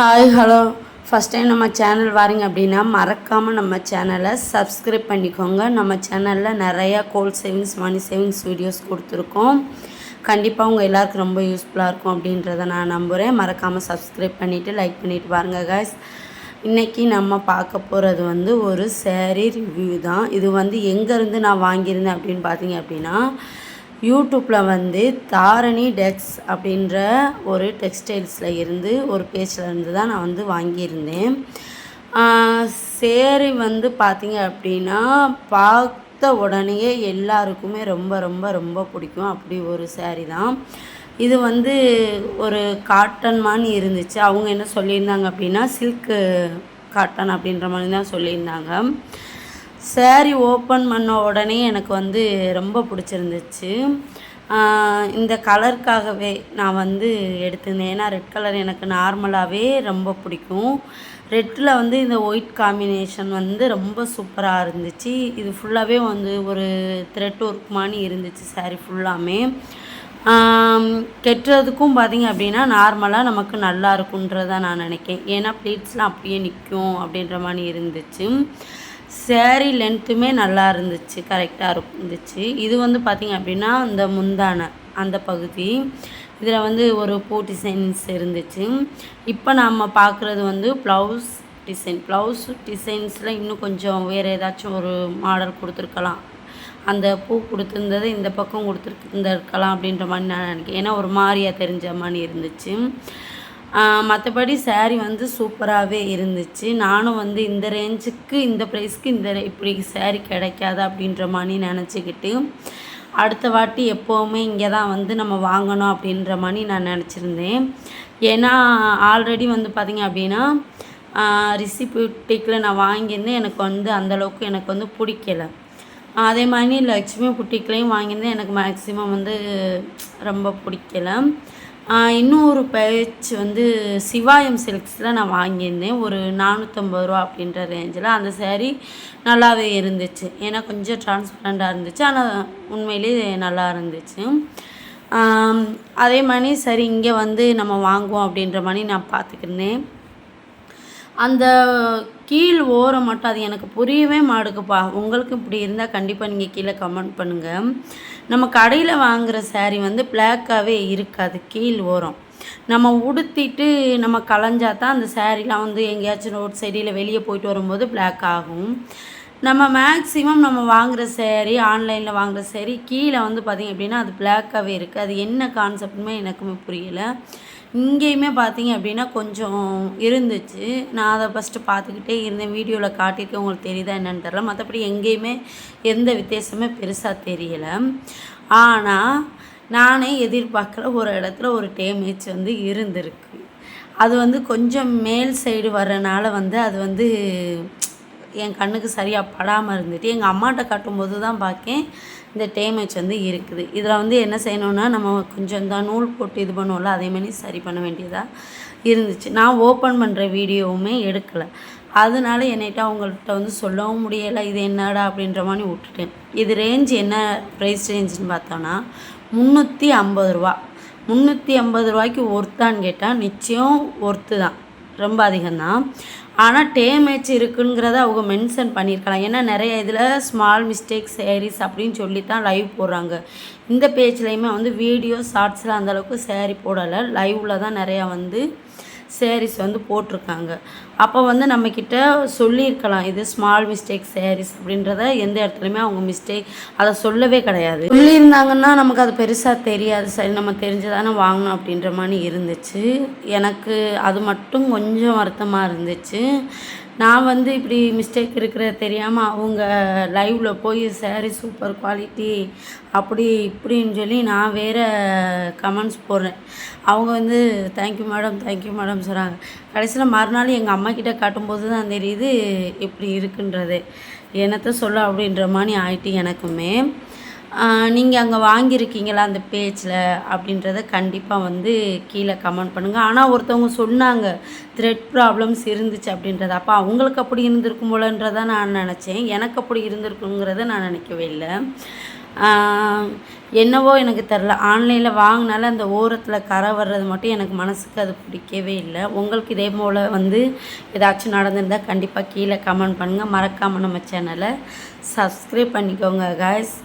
Hi hello first time நம்ம channel வாரீங்க அப்படின்னா மறக்காமல் நம்ம சேனலை சப்ஸ்கிரைப் பண்ணிக்கோங்க. நம்ம சேனலில் நிறையா goal savings money savings videos கொடுத்துருக்கோம். கண்டிப்பாக உங்கள் எல்லாருக்கும் ரொம்ப யூஸ்ஃபுல்லாக இருக்கும் அப்படின்றத நான் நம்புகிறேன் மறக்காமல் சப்ஸ்கிரைப் பண்ணிவிட்டு லைக் பண்ணிவிட்டு பாருங்கள் காய்ஸ் இன்றைக்கி நம்ம பார்க்க போகிறது வந்து ஒரு சேரீ ரிவ்யூ தான். இது வந்து எங்கேருந்து நான் வாங்கியிருந்தேன் அப்படின்னு பார்த்தீங்க அப்படின்னா யூடியூப்பில் வந்து தாரணி டெக்ஸ் அப்படின்ற ஒரு டெக்ஸ்டைல்ஸில் இருந்து ஒரு பேஜில் இருந்து தான் நான் வந்து வாங்கியிருந்தேன். சேரீ வந்து பார்த்தீங்க அப்படின்னா பார்த்த உடனேயே எல்லாருக்குமே ரொம்ப ரொம்ப ரொம்ப பிடிக்கும். அப்படி ஒரு சேரீ தான். இது வந்து ஒரு காட்டன் மாதிரி இருந்துச்சு. அவங்க என்ன சொல்லியிருந்தாங்க அப்படின்னா சில்க்கு காட்டன் அப்படின்ற மாதிரி தான் சொல்லியிருந்தாங்க. Saree ஓப்பன் பண்ண உடனே எனக்கு வந்து ரொம்ப பிடிச்சிருந்துச்சு. இந்த கலருக்காகவே நான் வந்து எடுத்திருந்தேன். ஏன்னா ரெட் கலர் எனக்கு நார்மலாகவே ரொம்ப பிடிக்கும். ரெட்டில் வந்து இந்த ஒயிட் காம்பினேஷன் வந்து ரொம்ப சூப்பராக இருந்துச்சு. இது ஃபுல்லாகவே வந்து ஒரு த்ரெட் ஒர்க் மாதிரி இருந்துச்சு சாரி ஃபுல்லாமே கெட்டுறதுக்கும் பார்த்தீங்க அப்படின்னா நார்மலாக நமக்கு நல்லா இருக்குன்றதை நான் நினைக்கேன் ஏன்னா ப்ளீட்ஸ்லாம் அப்படியே நிற்கும் அப்படின்ற மாதிரி இருந்துச்சு. சேரீ லென்த்துமே நல்லா இருந்துச்சு கரெக்டாக இருந்துச்சு. இது வந்து பார்த்திங்க அப்படின்னா இந்த முந்தானை அந்த பகுதி. இதில் வந்து ஒரு பூ டிசைன்ஸ் இருந்துச்சு. இப்போ நம்ம பார்க்குறது வந்து ப்ளவுஸ் டிசைன் ப்ளவுஸ் டிசைன்ஸில் இன்னும் கொஞ்சம் வேறு ஏதாச்சும் ஒரு மாடல் கொடுத்துருக்கலாம். அந்த பூ கொடுத்துருந்தது இந்த பக்கம் கொடுத்துருந்துருக்கலாம் அப்படின்ற மாதிரி நான் நினைக்கிறேன். ஏன்னா ஒரு மாதிரியாக தெரிஞ்ச மாதிரி இருந்துச்சு. மற்றபடி சேரீ வந்து சூப்பராகவே இருந்துச்சு. நானும் வந்து இந்த ரேஞ்சுக்கு இந்த ப்ரைஸ்க்கு இந்த இப்படி சேரீ கிடைக்காது அப்படின்ற மாதிரி நினச்சிக்கிட்டு அடுத்த வாட்டி எப்போவுமே இங்கே தான் வந்து நம்ம வாங்கணும் அப்படின்ற மாதிரி நான் நினச்சிருந்தேன். ஏன்னா ஆல்ரெடி வந்து பார்த்திங்க அப்படின்னா ரிசிபியூட்டிக்கில் நான் வாங்கியிருந்தேன். எனக்கு வந்து அந்தளவுக்கு எனக்கு வந்து பிடிக்கல. அதே மாதிரி லக்ஷ்மி புட்டிக்லேயும் வாங்கியிருந்தேன். எனக்கு மேக்ஸிமம் வந்து ரொம்ப பிடிக்கல. இன்னொரு ஒரு பேட்ச் வந்து சிவாயம் சில்க்ஸில் நான் வாங்கியிருந்தேன். ஒரு நானூற்றம்பது ரூபா அப்படின்ற ரேஞ்சில் அந்த சேரீ நல்லாவே இருந்துச்சு. ஏன்னா கொஞ்சம் டிரான்ஸ்பரண்ட்டாக இருந்துச்சு. ஆனால் உண்மையிலேயே நல்லா இருந்துச்சு. அதே மாதிரி சரி இங்கே வந்து நம்ம வாங்குவோம் அப்படின்ற மாதிரி நான் பார்த்துக்கிருந்தேன். அந்த கீழ் ஓரம் மட்டும் அது எனக்கு புரியவே மாடுக்குப்பா உங்களுக்கு இப்படி இருந்தால் கண்டிப்பாக நீங்கள் கீழே கமெண்ட் பண்ணுங்கள் நம்ம கடையில் வாங்குகிற சேரீ வந்து பிளாக்காகவே இருக்காது கீழ் ஓரம். நம்ம உடுத்திட்டு நம்ம களைஞ்சா தான் அந்த சேரீலாம் வந்து எங்கேயாச்சும் ரோட் சைடில் வெளியே போயிட்டு வரும்போது பிளாக் ஆகும். நம்ம மேக்ஸிமம் நம்ம வாங்குகிற சேரீ ஆன்லைனில் வாங்குகிற சேரீ கீழே வந்து பார்த்திங்க அப்படின்னா அது பிளாக்காகவே இருக்குது அது என்ன கான்செப்ட்மே எனக்குமே புரியலை. இங்கேயுமே பார்த்தீங்க அப்படின்னா கொஞ்சம் இருந்துச்சு. நான் அதை ஃபஸ்ட்டு பார்த்துக்கிட்டே இருந்தேன். வீடியோவில் காட்டியிருக்கேன். உங்களுக்கு தெரியுதா என்னென்னு தெரில மற்றபடி எங்கேயுமே எந்த வித்தியாசமே பெருசாக தெரியலை. ஆனால் நானே எதிர்பார்க்குற ஒரு இடத்துல ஒரு டேமேஜ் வந்து இருந்திருக்கு. அது வந்து கொஞ்சம் மேல் சைடு வர்றனால வந்து அது வந்து என் கண்ணுக்கு சரியாக படாமல் இருந்துட்டு எங்கள் அம்மாட்ட காட்டும்போது தான் பார்க்கேன் இந்த டேமேஜ் வந்து இருக்குது. இதில் வந்து என்ன செய்யணும்னா நம்ம கொஞ்சம் தான் நூல் போட்டு இது பண்ணுவோம்ல அதேமாரி சரி பண்ண வேண்டியதாக இருந்துச்சு. நான் ஓப்பன் பண்ணுற வீடியோவுமே எடுக்கலை. அதனால என்னைட்ட அவங்கள்ட்ட வந்து சொல்லவும் முடியலை இது என்னடா அப்படின்ற மாதிரி விட்டுட்டேன். இது ரேஞ்ச் என்ன ப்ரைஸ் ரேஞ்சுன்னு பார்த்தோன்னா முந்நூற்றி ஐம்பது ரூபா. முந்நூற்றி ஐம்பது ரூபாய்க்கு ஒர்த்தான்னு கேட்டால் நிச்சயம் ஒர்த்து தான் ரொம்ப அதிகம்தான். ஆனால் டேமேஜ் இருக்குங்கிறத அவங்க மென்ஷன் பண்ணியிருக்கலாம். ஏன்னா நிறைய இதில் ஸ்மால் மிஸ்டேக் சேரீஸ் அப்படின்னு சொல்லி தான் லைவ் போடுறாங்க. இந்த பேஜ்லேயுமே வந்து வீடியோ ஷார்ட்ஸில் அந்தளவுக்கு சேரீ போடலை. லைவில் தான் நிறையா வந்து சேரீஸ் வந்து போட்டிருக்காங்க. அப்போ வந்து நம்மக்கிட்ட சொல்லியிருக்கலாம் இது ஸ்மால் மிஸ்டேக் சேரீஸ் அப்படின்றத எந்த இடத்துலையுமே அவங்க மிஸ்டேக் அதை சொல்லவே கிடையாது. சொல்லியிருந்தாங்கன்னா நமக்கு அது பெருசாக தெரியாது. சரி நம்ம தெரிஞ்சுதானே வாங்கணும் அப்படின்ற மாதிரி இருந்துச்சு. எனக்கு அது மட்டும் கொஞ்சம் வருத்தமாக இருந்துச்சு. நான் வந்து இப்படி மிஸ்டேக் இருக்கிற தெரியாமல் அவங்க லைவில் போய் சேரீ சூப்பர் குவாலிட்டி அப்படி இப்படின்னு சொல்லி நான் வேறு கமெண்ட்ஸ் போடுறேன். அவங்க வந்து தேங்க்யூ மேடம் தேங்க்யூ மேடம் சொல்கிறாங்க கடைசியில் மறுநாள் எங்கள் அம்மாக்கிட்ட காட்டும்போது தான் தெரியுது இப்படி இருக்குன்றது. என்னத்த சொல்ல அப்படின்ற மாதிரி ஆயிட்டு எனக்குமே. நீங்கள் அங்கே வாங்கியிருக்கீங்களா அந்த பேஜில் அப்படின்றத கண்டிப்பாக வந்து கீழே கமெண்ட் பண்ணுங்கள் ஆனால் ஒருத்தவங்க சொன்னாங்க த்ரெட் ப்ராப்ளம்ஸ் இருந்துச்சு அப்படின்றத. அப்போ அவங்களுக்கு அப்படி இருந்திருக்கும் போலன்றதை நான் நினச்சேன். எனக்கு அப்படி இருந்திருக்குங்கிறத நான் நினைக்கவே இல்லை. என்னவோ எனக்கு தெரில ஆன்லைனில் வாங்கினால அந்த ஓரத்தில் கரை வர்றது மட்டும் எனக்கு மனசுக்கு அது பிடிக்கவே இல்லை. உங்களுக்கு இதே போல் வந்து ஏதாச்சும் நடந்திருந்தால் கண்டிப்பாக கீழே கமெண்ட் பண்ணுங்கள் மறக்காமல் நம்ம சேனலை சப்ஸ்கிரைப் பண்ணிக்கோங்க காய்ஸ்